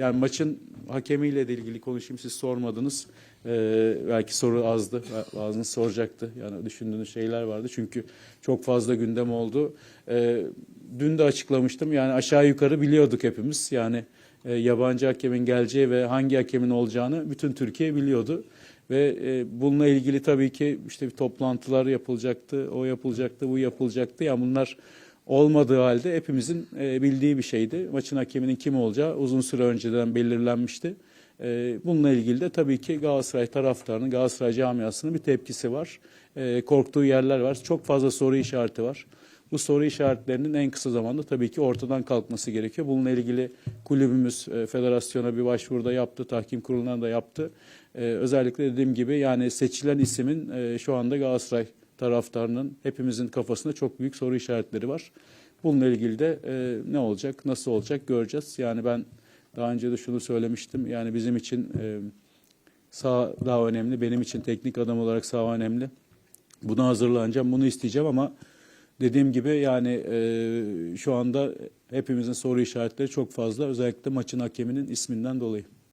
yani maçın hakemiyle de ilgili konuşayım siz sormadınız. Ee, belki soru azdı. Bazınız soracaktı. Yani düşündüğünüz şeyler vardı. Çünkü çok fazla gündem oldu. Ee, dün de açıklamıştım. Yani aşağı yukarı biliyorduk hepimiz. Yani e, yabancı hakemin geleceği ve hangi hakemin olacağını bütün Türkiye biliyordu. Ve e, bununla ilgili tabii ki işte bir toplantılar yapılacaktı, o yapılacaktı, bu yapılacaktı. Yani bunlar olmadığı halde hepimizin e, bildiği bir şeydi. Maçın hakeminin kim olacağı uzun süre önceden belirlenmişti. E, bununla ilgili de tabii ki Galatasaray taraftarının, Galatasaray camiasının bir tepkisi var. E, korktuğu yerler var. Çok fazla soru işareti var. Bu soru işaretlerinin en kısa zamanda tabii ki ortadan kalkması gerekiyor. Bununla ilgili kulübümüz federasyona bir başvuruda yaptı, tahkim kuruluna da yaptı. Özellikle dediğim gibi yani seçilen isimin şu anda Galatasaray taraftarının hepimizin kafasında çok büyük soru işaretleri var. Bununla ilgili de e, ne olacak, nasıl olacak göreceğiz. Yani ben daha önce de şunu söylemiştim. Yani bizim için e, sağ daha önemli, benim için teknik adam olarak sağ önemli. Buna hazırlanacağım, bunu isteyeceğim ama dediğim gibi yani e, şu anda hepimizin soru işaretleri çok fazla. Özellikle maçın hakeminin isminden dolayı.